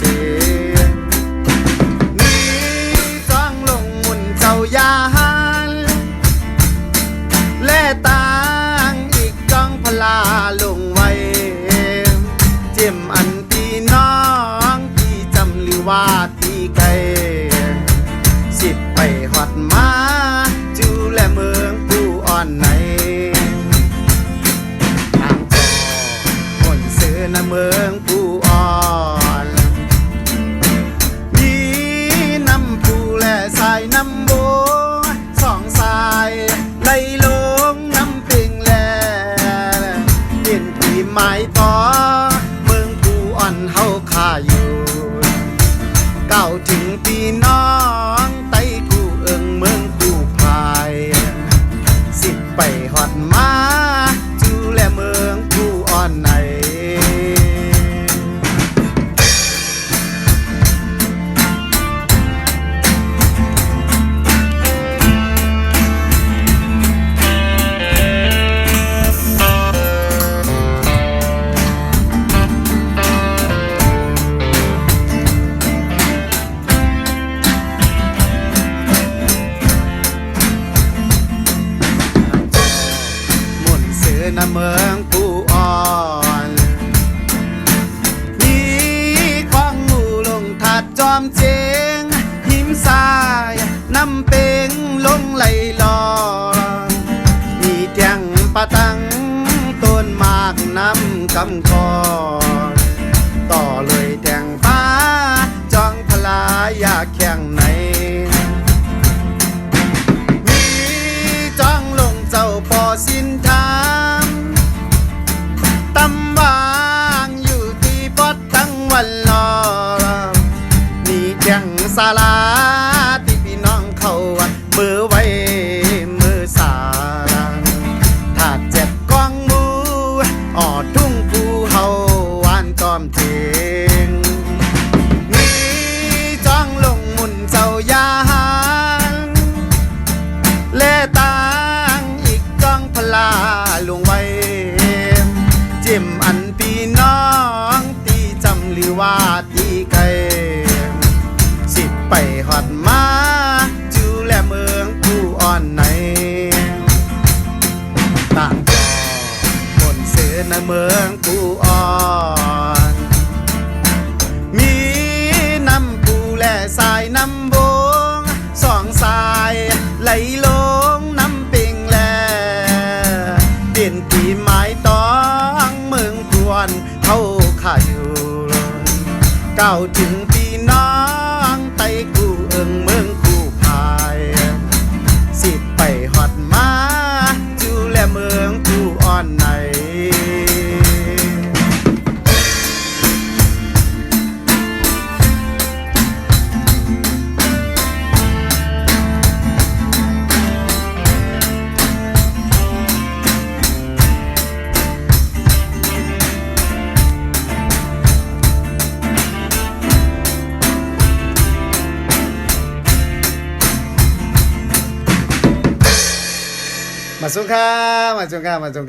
จนนี้จ้องลงมุนเจ้ายาหันและตางอีกจ้องพลาลงไว้ เจีมอันพี่น้องที่จำหรือว่าที่ไกลสิบไปหอดมาจูและเมืองผู้อ่อนไหนทางจอคนเสือนะเมืองผู้ เก่าถึงพี่น้องไต้กูเอิงเมืองกูพาย สิบไปหอดมาจูและเมืองกูอ่อนไหน นเสือนะเมืองผู้อ่อนมีของงูลงถัดจอมเจงหิมสายน้ำเป่งลงไหลลองมีเทียงปะตังต้นมากน้ำกำกอนต่อเลยแทงฟ้าจองพลายอยากแข่งไหน ศาลาที่พี่น้องเขาวัดมือไว้มือสาถ้าเจ็บกองมูออดทุ่งภูเฮาวานจอมเทงมีจ้องลงมุนเจ้ายาหางเล่ตางอีกจ้องพลาลงไว้จิ้มอันพี่น้องตีจำหรือว่าตี เมืองผู้อ่อน มีน้ำปูแลสายน้ำบงสองสายไหลลงน้ำปิงแลเปลี่ยนปีไม้ตองเมืองควรเขาข่าอยู่เก้าถึงพี่น้องไต้กูเอิงเมือง มาสุงค่ะมาสุ